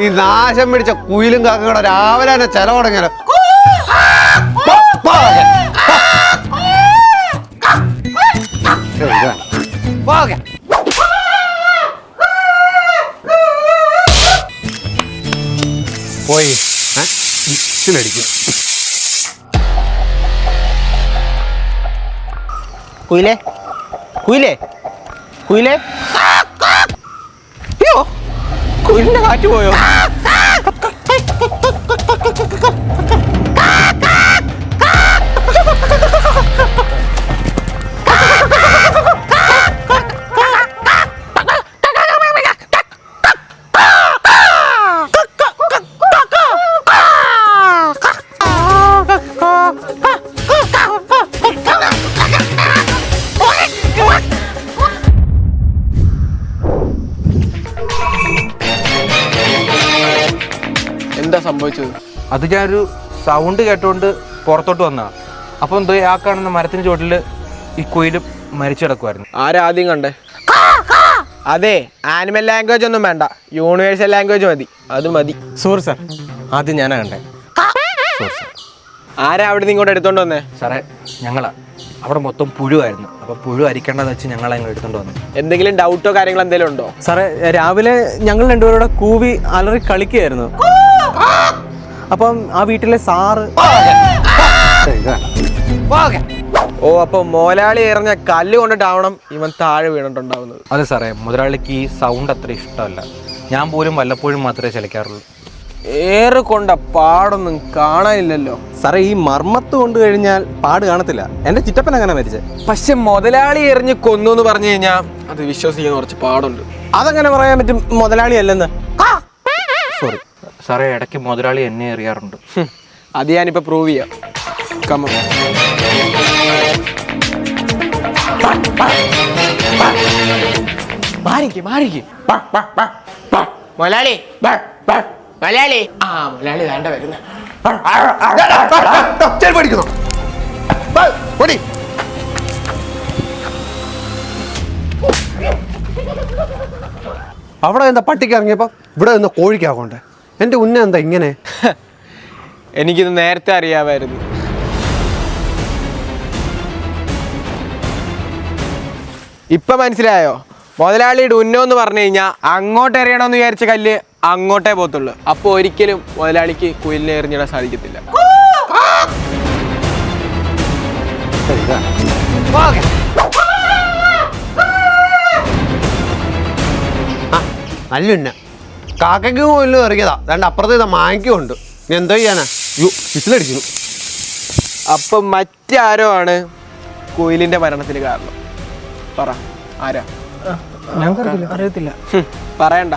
ഈ നാശം പിടിച്ച കുയിലും കാക്കയുടെ രാവിലെ തന്നെ ചെല തുടങ്ങിയാലോ പോയി വിസിലടിക്കും കുയിലേ? കുയിലേ? കുയിലേ? കുയിലിന്റെ കാറ്റ് പോയോ എന്താ സംഭവിച്ചത്? അത് ഞാനൊരു സൗണ്ട് കേട്ടോണ്ട് പുറത്തോട്ട് വന്നതാണ് അപ്പോൾ എന്തോ ആ കാണുന്ന മരത്തിന് ചോട്ടിൽ ഈ കുയിലും മരിച്ചു കിടക്കുമായിരുന്നു ആരാദ്യം കണ്ടേ? അതെ ആനിമൽ ലാംഗ്വേജ് ഒന്നും വേണ്ട. യൂണിവേഴ്സൽ ലാംഗ്വേജ് മതി. അത് മതി. സോറി സാർ ആദ്യം ഞാനാ കണ്ടേ. ആരാ അവിടെ നിന്ന് ഇങ്ങോട്ട് എടുത്തോണ്ട് വന്നേ? സാറേ ഞങ്ങളാ. അവിടെ മൊത്തം പുഴുവായിരുന്നു. അപ്പോൾ പുഴു അരിക്കേണ്ടതെന്ന് വെച്ച് ഞങ്ങളെ അങ്ങ് എടുത്തോണ്ട് വന്നു. എന്തെങ്കിലും ഡൗട്ടോ കാര്യങ്ങളോ എന്തെങ്കിലും ഉണ്ടോ? സാറേ രാവിലെ ഞങ്ങൾ രണ്ടുപേരോടെ കൂവി അലറി കളിക്കുകയായിരുന്നു അപ്പം ആ വീട്ടിലെ സാറ് ഓ അപ്പൊ മോലാളി എറിഞ്ഞ കല്ല് കൊണ്ടിട്ടാവണം ഇവൻ താഴെ വീണിട്ടുണ്ടാവുന്നത്. അതെ സാറേ മുതലാളിക്ക് ഈ സൗണ്ട് അത്ര ഇഷ്ടമല്ല. ഞാൻ പോലും വല്ലപ്പോഴും മാത്രമേ ചലിക്കാറുള്ളൂ. ഏറെ കൊണ്ട പാടൊന്നും കാണാനില്ലല്ലോ. സാറേ ഈ മർമ്മത്ത് കൊണ്ട് കഴിഞ്ഞാൽ പാട് കാണത്തില്ല. എന്റെ ചിറ്റപ്പൻ അങ്ങനെ മരിച്ചേ? പക്ഷെ മുതലാളി എറിഞ്ഞ് കൊന്നു എന്ന് പറഞ്ഞു കഴിഞ്ഞാൽ അത് വിശ്വസിക്കാൻ കുറച്ച് പാടുണ്ട്. അതങ്ങനെ പറയാൻ പറ്റും മുതലാളി അല്ലെന്ന്. സോറി സാറേ ഇടയ്ക്ക് മുതലാളി എന്നെ എറിയാറുണ്ട്. അത് ഞാനിപ്പോൾ പ്രൂവ് ചെയ്യാം. കമ്മ മാറിക്ക് മാറിക്ക്. മൊലാളി മലയാളി ആ മലയാളി വേണ്ട വരുന്ന. പഠിക്കുന്നു ഓടി അവിടെ എന്താ പട്ടിക്ക് ഇറങ്ങിയപ്പോ? ഇവിടെ നിന്ന് കോഴിക്കാകൊണ്ടേ എന്റെ ഉന്ന എന്താ ഇങ്ങനെ? എനിക്കിത് നേരത്തെ അറിയാമായിരുന്നു. ഇപ്പൊ മനസ്സിലായോ? മുതലാളിയുടെ ഉന്നോ എന്ന് പറഞ്ഞു കഴിഞ്ഞാൽ അങ്ങോട്ട് എറിയണമെന്ന് വിചാരിച്ച കല്ല് അങ്ങോട്ടേ പോത്തുള്ളൂ അപ്പൊ ഒരിക്കലും മുതലാളിക്ക് കുയിലിനെ എറിഞ്ഞിടാൻ സാധിക്കത്തില്ല. നല്ല ഉന്ന. കാക്കയ്ക്ക് പോലും ഇറങ്ങിയതാ. രണ്ട് അപ്പുറത്ത് ഇതാ മായ്ക്കും ഉണ്ട്. നീ എന്തോ ചെയ്യാനാ? യു വിസിലടിക്കുന്നു അപ്പൊ മറ്റാരോ ആണ് കുയിലിന്റെ മരണത്തിന് കാരണം? പറ ആരാ? അറിയത്തില്ല. പറയണ്ട.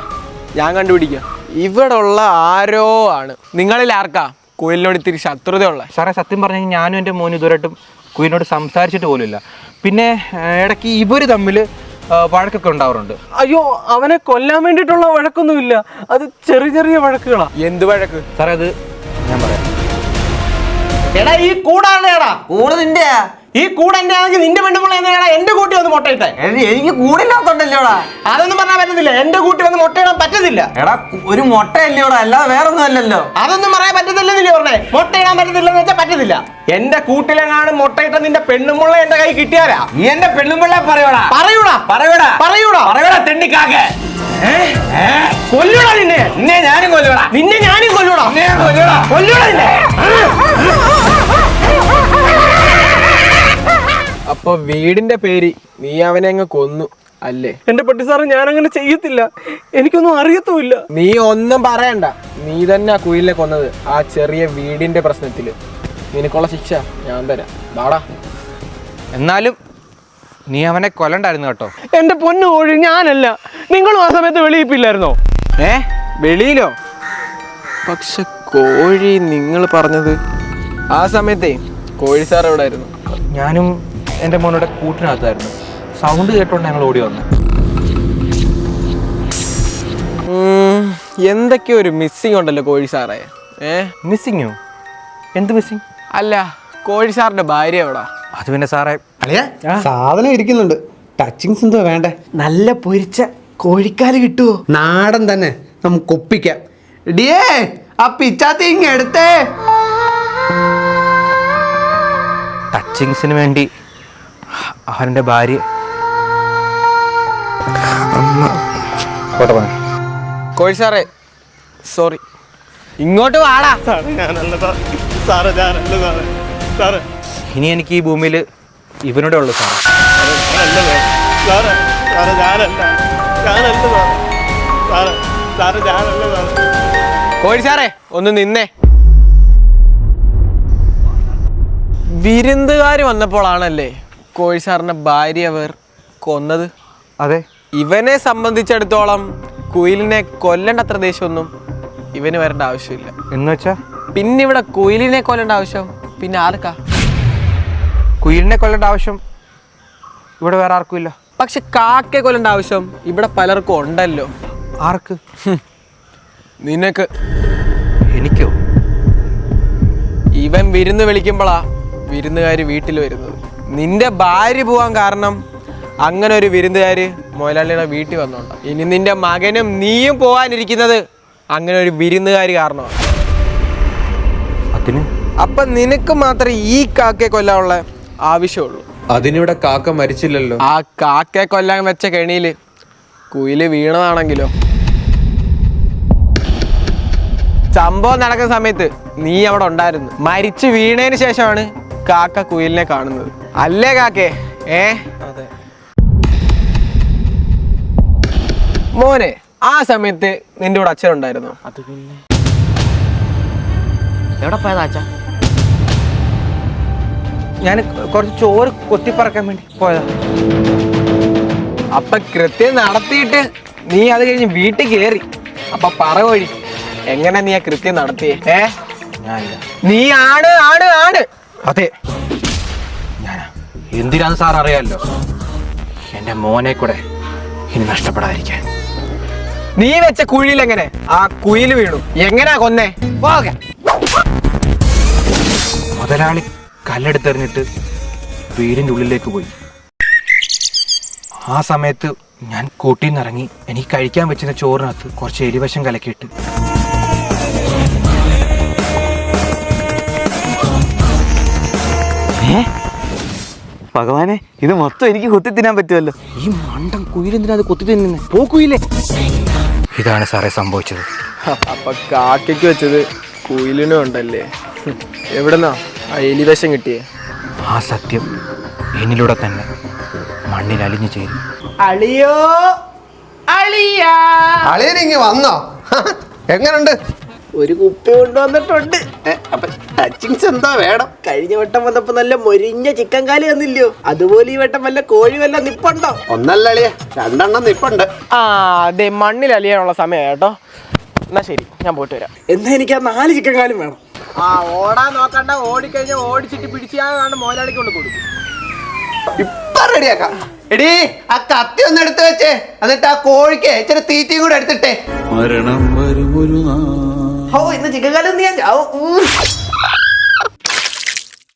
ഞാൻ കണ്ടുപിടിക്കാം. ഇവിടെ ഉള്ള ആരോ ആണ്. നിങ്ങളിൽ ആർക്കാ കുയിലിനോട് ഇത്തിരി ശത്രുതയുള്ള? സാറേ സത്യം പറഞ്ഞു കഴിഞ്ഞാൽ ഞാനും എന്റെ മോനും ഇതുവരെയായിട്ടും കുയിലിനോട് സംസാരിച്ചിട്ട് പോലുമില്ല. പിന്നെ ഇടയ്ക്ക് ഇവർ തമ്മിൽ വഴക്കൊക്കെ ഉണ്ടാവാറുണ്ട്. അയ്യോ അവനെ കൊല്ലാൻ വേണ്ടിയിട്ടുള്ള വഴക്കൊന്നുമില്ല. അത് ചെറിയ ചെറിയ വഴക്കുകളാ. എന്ത് വഴക്ക്? സാറേ അത് ഞാൻ പറയാം. എടാ ഈ കൂടാണേടാ കൂടെ നിന്റെ. ഈ കൂടെ എന്റെ ആണെങ്കിൽ നിന്റെ പെണ്ണുമ്പോൾ എന്തിനാടാ എന്റെ കൂട്ടി വന്ന് മുട്ടയിട്ടെ എനിക്ക് കൂടില്ലാത്തോണ്ടല്ലോടാ അതൊന്നും പറഞ്ഞാൽ പറ്റത്തില്ല. എന്റെ കൂട്ടി വന്ന് മുട്ടയിടാൻ പറ്റത്തില്ല. എടാ ഒരു മുട്ടയല്ലോടാ അല്ലാതെ വേറൊന്നും അല്ലല്ലോ. അതൊന്നും പറയാൻ പറ്റത്തില്ലെന്നില്ലേ പറഞ്ഞേ? മുട്ടയിടാൻ പറ്റത്തില്ലെന്ന് വെച്ചാൽ പറ്റത്തില്ല. എന്റെ കൂട്ടിലെങ്ങാനും മുട്ടയിട്ട നിന്റെ പെണ്ണുമുള്ള എന്റെ കൈ കിട്ടിയാരാ നീ എന്റെ പെണ്ണുമ്പിള്ള പറയൂടാ. പറയൂടാ. പറയൂടാ. പറയൂടാ. പറയൂടാ തെണ്ടിക്കാക്കെ. കൊല്ലൂടാ നിന്നെ. നിന്നെ ഞാനും കൊല്ലൂടാ നിന്നെ ഞാനും കൊല്ലൂടാ. കൊല്ലൂടാ കൊല്ലൂടാ നിന്നെ. അപ്പൊ വീടിന്റെ പേര് നീ അവനെ അങ്ങ് കൊന്നു അല്ലേ? എന്റെ പട്ടി സാറ് ഞാൻ അങ്ങനെ ചെയ്യത്തില്ല. എനിക്കൊന്നും അറിയത്തുമില്ല. നീ ഒന്നും പറയണ്ട. നീ തന്നെ ആ കുയിലിനെ കൊന്നത് ആ ചെറിയ വീടിന്റെ പ്രശ്നത്തിൽ. നിനക്കുള്ള ശിക്ഷ ഞാൻ തരാം. വാടാ എന്നാലും നീ അവനെ കൊല്ലണ്ടായിരുന്നു കേട്ടോ. എന്റെ പൊന്നു കോഴി ഞാനല്ല. നിങ്ങളും ആ സമയത്ത് വെളിയിപ്പില്ലായിരുന്നോ? ഏ? വെളിയിലോ? പക്ഷെ കോഴി നിങ്ങൾ പറഞ്ഞത് ആ സമയത്തേ കോഴി സാർ എവിടെ ആയിരുന്നു ഞാനും എന്റെ മോനോടെ കൂട്ടിനകത്തായിരുന്നു. സൗണ്ട് കേട്ടോണ്ട് ഞങ്ങൾ ഓടി വന്നു. എന്തൊക്കെയോ ഒരു മിസ്സിംഗ് ഉണ്ടല്ലോ കോഴി സാറേ. ഏ? മിസ്സിങ്ങോ എന്ത് മിസ്സിങ് അല്ല കോഴി സാറിന്റെ ഭാര്യ എവിടാ? അത് പിന്നെ സാറേ സാധനം ഇരിക്കുന്നുണ്ട്. ടച്ചിങ്സ് എന്തോ വേണ്ടേ? നല്ല പൊരിച്ച കോഴിക്കാൽ കിട്ടുവോ? നാടൻ തന്നെ. നമുക്ക് ഒപ്പിക്കാം. ഡിയേ ആ പിച്ചാത്തി ഇങ്ങ് എടുത്തേ. ടച്ചിങ്സിന് വേണ്ടി അവന്റെ ഭാര്യ. പോട്ടെ പോണെ. കോഴി സാറേ സോറി. ഇങ്ങോട്ട് വാടാ. ഇനി എനിക്ക് ഈ ഭൂമിയിൽ ഇവനോടെ ഉള്ളു സാർ കോഴി സാറേ ഒന്ന് നിന്നേ. വിരുന്നുകാർ വന്നപ്പോഴാണല്ലേ കോഴി സാറിന്റെ ഭാര്യ അവർ കൊന്നത്. അതെ. ഇവനെ സംബന്ധിച്ചിടത്തോളം കുയിലിനെ കൊല്ലേണ്ട അത്ര ദേഷ്യമൊന്നും ഇവന് വരേണ്ട ആവശ്യമില്ല. എന്ന് വെച്ചാ പിന്നെ ഇവിടെ കുയിലിനെ കൊല്ലേണ്ട ആവശ്യം പിന്നെ ആർക്കാ? കുയിലിനെ കൊല്ലേണ്ട ആവശ്യം ഇവിടെ വേറെ ആർക്കും ഇല്ല. പക്ഷെ കാക്കയെ കൊല്ലേണ്ട ആവശ്യം ഇവിടെ പലർക്കും ഉണ്ടല്ലോ. ആർക്ക്? നിനക്ക്. എനിക്കോ? ഇവൻ വിരുന്ന് വിളിക്കുമ്പോഴാ വിരുന്നുകാർ വീട്ടിൽ വരുന്നത്. നിന്റെ ഭാര്യ പോവാൻ കാരണം അങ്ങനെ ഒരു വിരുന്നുകാര് മുതലാളിയുടെ വീട്ടിൽ വന്നോണ്ട. ഇനി നിന്റെ മകനും നീയും പോവാനിരിക്കുന്നത് അങ്ങനെ ഒരു വിരുന്നുകാര് കാരണമാണ്. അതിന്? അപ്പൊ നിനക്ക് മാത്രമേ ഈ കാക്കയെ കൊല്ലാനുള്ള ആവശ്യമുള്ളൂ. അതിനിവിടെ കാക്ക മരിച്ചില്ലല്ലോ. ആ കാക്കയെ കൊല്ലാൻ വെച്ച കെണിയിൽ കുയിൽ വീണതാണെങ്കിലോ? സംഭവം നടക്കുന്ന സമയത്ത് നീ അവിടെ ഉണ്ടായിരുന്നു. മരിച്ചു വീണതിന് ശേഷമാണ് കാക്ക കുയിലിനെ കാണുന്നത്. അല്ലേ കാക്കേ? ഏ? മോനെ ആ സമയത്ത് നിന്റെ കൂടെ അച്ഛനുണ്ടായിരുന്നു അത് പിന്നെ. എവിടെ പോയതാ അച്ഛ? ഞാൻ കുറച്ച് ചോറ് കൊത്തിപ്പറക്കാൻ വേണ്ടി പോയതാ. അപ്പൊ കൃത്യം നടത്തിയിട്ട് നീ അത് കഴിഞ്ഞ് വീട്ടിൽ കയറി അപ്പൊ പറ വഴി. എങ്ങനെ നീ ആ കൃത്യം നടത്തിയേ? ഏ? നീ ആണ് ആണ് ആണ്. അതെ. ഞാനാ. എന്തിനാന്ന് സാർ അറിയാമല്ലോ എന്റെ മോനെ കൂടെ ഇനി നഷ്ടപ്പെടാതിരിക്കാൻ. നീ വെച്ച കുഴിയിൽ എങ്ങനെ? ആ കുയിൽ വീണു. എങ്ങനെയാ കൊന്നേ? പോകെ. മുതലാളി കല്ലെടുത്തെറിഞ്ഞിട്ട് വീടിന്റെ ഉള്ളിലേക്ക് പോയി. ആ സമയത്ത് ഞാൻ കൂട്ടിൽ നിന്ന് എനിക്ക് കഴിക്കാൻ വെച്ചിരുന്ന ചോറിനകത്ത് കുറച്ച് എരിവശം കലക്കിയിട്ട് ഭഗവാനെ ഇത് മൊത്തം എനിക്ക് കുത്തി തിന്നാൻ പറ്റുമല്ലോ. ഈ മണ്ടം കുയിലെന്തിനാ അത് കുത്തി തിന്നുന്നേ? പോ കുയിലേ. ഇതാണ് സാറേ സംഭവിച്ചത്. അപ്പൊ കാക്കയ്ക്ക് വെച്ചത് കുയിലിനും ഉണ്ടല്ലേ? എവിടെന്നാ? ആ എലിവശം കിട്ടിയേ. ആ സത്യം എന്നിലൂടെ തന്നെ മണ്ണിൽ അലിഞ്ഞു ചേരും. അളിയോ? അളിയാ? അളിയനിങ്ങി വന്നോ. എങ്ങനുണ്ട്? ഒരു കുപ്പി കൊണ്ടുവന്നിട്ടുണ്ട്. അപ്പൊ ടച്ചിങ്സ് എന്താ വേണം. കഴിഞ്ഞ വട്ടം വന്നപ്പോ നല്ല മൊരിഞ്ഞ ചിക്കൻ കാലി തന്നില്ലയോ? അതുപോലെ ഈ വട്ടം വല്ല കോഴി വല്ല നിപ്പുണ്ടോ? ഒന്നല്ല അളിയ രണ്ടെണ്ണം നിപ്പുണ്ട്. ആ അതെ മണ്ണിൽ അലിയാനുള്ള സമയം കേട്ടോ. എന്നാ ശരി ഞാൻ പോയിട്ട് വരാം. എന്നാ എനിക്ക് ആ നാല് ചിക്കൻ കാലും വേണം. ആ ഓടാൻ നോക്കണ്ട. ഓടിക്കഴിഞ്ഞാൽ ഓടിച്ചിട്ട് പിടിച്ചാണ് മോലാളിക്ക് കൊണ്ട് കൊടുക്കും. ഇപ്പൊ റെഡിയാക്കാം എടി ആ കത്തി ഒന്ന് എടുത്ത് വെച്ചേ. എന്നിട്ട് ആ കോഴിക്ക് ഇച്ചിരി തീറ്റയും കൂടെ എടുത്തിട്ടേ. മരണം വരുമൊരു നാൾ ഓ ഇന്ന് ചിക്കൻ കാലം ഞാൻ ചാവും ഉം.